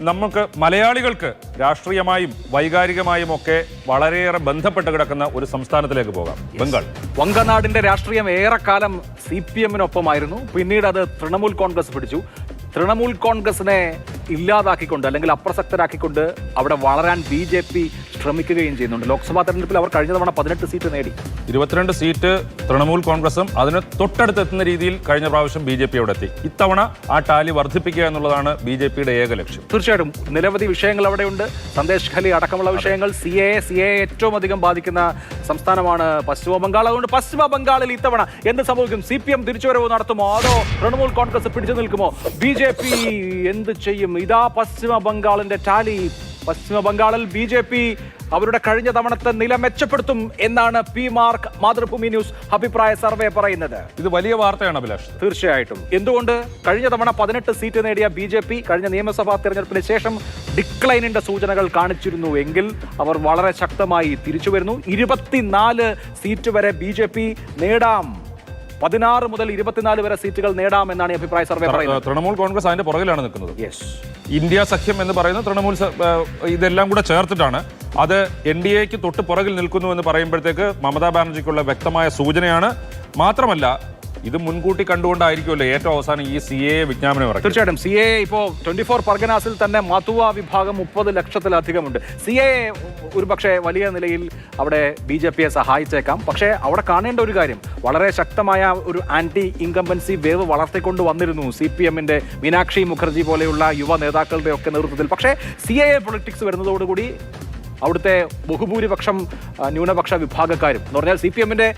നമുക്ക് മലയാളികൾക്ക് രാഷ്ട്രീയമായും വൈകാരികമായും ഒക്കെ വളരെയേറെ ബന്ധപ്പെട്ട് കിടക്കുന്ന ഒരു സംസ്ഥാനത്തിലേക്ക് പോകാം. ബംഗാൾ. വങ്കനാടിന്റെ രാഷ്ട്രീയം ഏറെക്കാലം സി പി എമ്മിനൊപ്പമായിരുന്നു. പിന്നീട് അത് തൃണമൂൽ കോൺഗ്രസ് പിടിച്ചു. തൃണമൂൽ കോൺഗ്രസിനെ ഇല്ലാതാക്കിക്കൊണ്ട് അല്ലെങ്കിൽ അപ്രസക്തരാക്കിക്കൊണ്ട് അവിടെ വളരാൻ ബി ജെ പി ശ്രമിക്കുകയും ചെയ്യുന്നുണ്ട്. ലോക്സഭാ തെരഞ്ഞെടുപ്പിൽ അവർ കഴിഞ്ഞ തവണ പതിനെട്ട് സീറ്റ് നേടി. ഇരുപത്തിരണ്ട് സീറ്റ് തൃണമൂൽ കോൺഗ്രസും അതിന് തൊട്ടടുത്ത് എത്തുന്ന രീതിയിൽ കഴിഞ്ഞ പ്രാവശ്യം ബി ജെ പി അവിടെ എത്തി. ഇത്തവണ ആ ടാലി വർദ്ധിപ്പിക്കുക എന്നുള്ളതാണ് ബി ജെ പിയുടെ ഏക ലക്ഷ്യം. തീർച്ചയായിട്ടും നിരവധി വിഷയങ്ങൾ അവിടെയുണ്ട് സന്ദേശ് ഖലി അടക്കമുള്ള വിഷയങ്ങൾ സി എ സി എ ഏറ്റവും അധികം ബാധിക്കുന്ന സംസ്ഥാനമാണ് പശ്ചിമ ബംഗാൾ. അതുകൊണ്ട് പശ്ചിമ ബംഗാളിൽ ഇത്തവണ എന്ത് സംഭവിക്കും? സി പി എം തിരിച്ചുവരവ് നടത്തുമോ? അതോ തൃണമൂൽ കോൺഗ്രസ് പിടിച്ചു നിൽക്കുമോ? ബി ജെ പി എന്ത് ചെയ്യും? ഇതാ പശ്ചിമ ബംഗാളിന്റെ ടാലി. പശ്ചിമ ബംഗാളിൽ ബി ജെ പി അവരുടെ കഴിഞ്ഞ തവണത്തെ നില മെച്ചപ്പെടുത്തും എന്നാണ് പി മാർക്ക് മാതൃഭൂമി ന്യൂസ് അഭിപ്രായ സർവേ പറയുന്നത്. ഇത് വലിയ വാർത്തയാണ് അഭിലാഷ്. തീർച്ചയായിട്ടും. എന്തുകൊണ്ട് കഴിഞ്ഞ തവണ പതിനെട്ട് സീറ്റ് നേടിയ ബി ജെ പി കഴിഞ്ഞ നിയമസഭാ തെരഞ്ഞെടുപ്പിന് ശേഷം ഡിക്ലൈനിന്റെ സൂചനകൾ കാണിച്ചിരുന്നു എങ്കിൽ അവർ വളരെ ശക്തമായി തിരിച്ചു വരുന്നു. ഇരുപത്തിനാല് സീറ്റ് വരെ ബി ജെ പി നേടാം. പതിനാറ് മുതൽ ഇരുപത്തിനാല് വരെ സീറ്റുകൾ നേടാമെന്നാണ് അഭിപ്രായ സർവേ പറയുന്നത്. തൃണമൂൽ കോൺഗ്രസ് അതിന്റെ പുറകിലാണ് നിൽക്കുന്നത്. യെസ് ഇന്ത്യ സഖ്യം എന്ന് പറയുന്ന തൃണമൂൽ ഇതെല്ലാം കൂടെ ചേർത്തിട്ടാണ് അത് എൻ ഡി എക്ക് തൊട്ട് പുറകിൽ നിൽക്കുന്നു എന്ന് പറയുമ്പോഴത്തേക്ക് മമതാ ബാനർജിക്കുള്ള വ്യക്തമായ സൂചനയാണ്. മാത്രമല്ല ഇത് മുൻകൂട്ടി കണ്ടുകൊണ്ടായിരിക്കുമല്ലോ ഏറ്റവും അവസാനം ഈ സി എ വിജ്ഞാപനം ഇറക്കി തീർച്ചയായിട്ടും. സി എ ഇപ്പോ ട്വന്റി ഫോർ പർഗനാസിൽ തന്നെ മതുവ വിഭാഗം മുപ്പത് ലക്ഷത്തിലധികമുണ്ട്. സി എ ഒരു പക്ഷേ വലിയ നിലയിൽ അവിടെ ബി ജെ പിയെ സഹായിച്ചേക്കാം. പക്ഷേ അവിടെ കാണേണ്ട ഒരു കാര്യം വളരെ ശക്തമായ ഒരു ആന്റി ഇൻകംബൻസി വേവ് വളർത്തിക്കൊണ്ട് വന്നിരുന്നു സി പി എമ്മിന്റെ മീനാക്ഷി മുഖർജി പോലെയുള്ള യുവ നേതാക്കളുടെ ഒക്കെ നേതൃത്വത്തിൽ. പക്ഷേ സി എ പൊളിറ്റിക്സ് വരുന്നതോടുകൂടി അവിടുത്തെ ബഹുഭൂരിപക്ഷം ന്യൂനപക്ഷ വിഭാഗക്കാരും. എന്ന് പറഞ്ഞാൽ സി പി എമ്മിന്റെ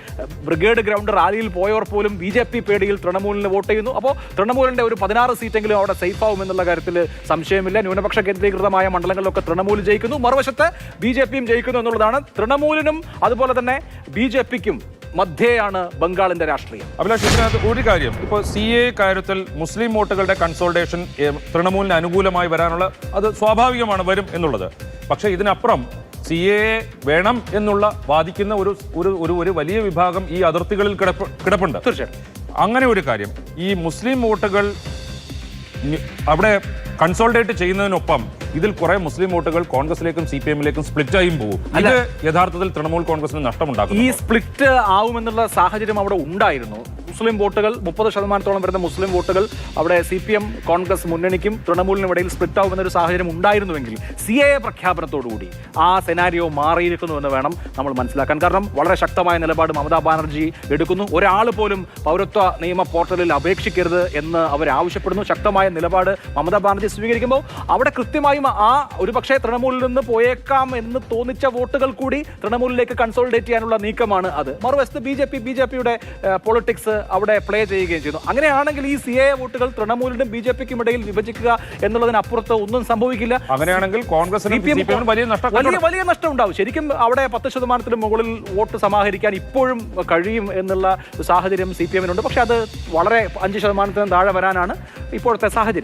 ബ്രിഗേഡ് ഗ്രൗണ്ട് റാലിയിൽ പോയവർ പോലും ബി ജെ പി പേടിയിൽ തൃണമൂലിന് വോട്ട് ചെയ്യുന്നു. അപ്പോൾ തൃണമൂലിന്റെ ഒരു പതിനാറ് സീറ്റെങ്കിലും അവിടെ സേഫ് ആവും എന്നുള്ള കാര്യത്തിൽ സംശയമില്ല. ന്യൂനപക്ഷ കേന്ദ്രീകൃതമായ മണ്ഡലങ്ങളിലൊക്കെ തൃണമൂൽ ജയിക്കുന്നു. മറുവശത്ത് ബി ജെ പിയും ജയിക്കുന്നു എന്നുള്ളതാണ് തൃണമൂലിനും അതുപോലെ തന്നെ ബി ജെ പിക്കും മധ്യേയാണ് ബംഗാളിന്റെ രാഷ്ട്രീയം. അഭിലാഷ് ഒരു കാര്യം. ഇപ്പോൾ സി എ കാര്യത്തിൽ മുസ്ലിം വോട്ടുകളുടെ കൺസോൾട്ടേഷൻ തൃണമൂലിന് അനുകൂലമായി വരാനുള്ള അത് സ്വാഭാവികമാണ് വരും എന്നുള്ളത്. പക്ഷേ ഇതിനപ്പുറം സി എ വേണം എന്നുള്ള വാദിക്കുന്ന ഒരു ഒരു ഒരു ഒരു വലിയ വിഭാഗം ഈ അതിർത്തികളിൽ കിടപ്പ് കിടപ്പുണ്ട്. തീർച്ചയായിട്ടും. അങ്ങനെ ഒരു കാര്യം ഈ മുസ്ലിം വോട്ടുകൾ അവിടെ കൺസോൾട്ടേറ്റ് ചെയ്യുന്നതിനൊപ്പം ഇതിൽ കുറെ മുസ്ലിം വോട്ടുകൾ കോൺഗ്രസിലേക്കും സി പി എമ്മിലേക്കും സ്പ്ലിറ്റ് ആയും പോകും ഇത് യഥാർത്ഥത്തിൽ തൃണമൂൽ കോൺഗ്രസിന് നഷ്ടമുണ്ടാക്കും ഈ സ്പ്ലിറ്റ് ആവുമെന്നുള്ള സാഹചര്യം അവിടെ ഉണ്ടായിരുന്നു. മുസ്ലിം വോട്ടുകൾ മുപ്പത് ശതമാനത്തോളം വരുന്ന മുസ്ലിം വോട്ടുകൾ അവിടെ സി പി എം കോൺഗ്രസ് മുന്നണിക്കും തൃണമൂലിനും ഇടയിൽ സ്പ്ലിറ്റ് ആവുമെന്നൊരു സാഹചര്യം ഉണ്ടായിരുന്നുവെങ്കിൽ സി എ പ്രഖ്യാപനത്തോടുകൂടി ആ സെനാരിയോ മാറിയിരിക്കുന്നു എന്ന് വേണം നമ്മൾ മനസ്സിലാക്കാൻ. കാരണം വളരെ ശക്തമായ നിലപാട് മമതാ ബാനർജി എടുക്കുന്നു. ഒരാൾ പോലും പൗരത്വ നിയമ പോർട്ടലിൽ അപേക്ഷിക്കരുത് എന്ന് അവർ ആവശ്യപ്പെടുന്നു. ശക്തമായ നിലപാട് മമതാ ബാനർജി സ്വീകരിക്കുമ്പോൾ അവിടെ കൃത്യമായും ആ ഒരുപക്ഷെ തൃണമൂലിൽ നിന്ന് പോയേക്കാം എന്ന് തോന്നിച്ച വോട്ടുകൾ കൂടി തൃണമൂലിലേക്ക് കൺസോളിഡേറ്റ് ചെയ്യാനുള്ള നീക്കമാണ് അത്. മറുവശത്ത് B J P B J പിയുടെ പൊളിറ്റിക്സ് അവിടെ പ്ലേ ചെയ്യുകയും ചെയ്യുന്നു. അങ്ങനെയാണെങ്കിൽ ഈ സി എ വോട്ടുകൾ തൃണമൂലിനും ബി ജെ പിക്കും ഇടയിൽ വിഭജിക്കുക എന്നുള്ളതിനപ്പുറത്ത് ഒന്നും സംഭവിക്കില്ല. അങ്ങനെയാണെങ്കിൽ കോൺഗ്രസ് വലിയ വലിയ നഷ്ടം ഉണ്ടാവും ശരിക്കും അവിടെ പത്ത് ശതമാനത്തിന് മുകളിൽ വോട്ട് സമാഹരിക്കാൻ ഇപ്പോഴും കഴിയും എന്നുള്ള സാഹചര്യം സി പി എമ്മിനുണ്ട് പക്ഷെ അത് വളരെ അഞ്ച് ശതമാനത്തിന് താഴെ വരാനാണ് ഇപ്പോഴത്തെ സാഹചര്യം.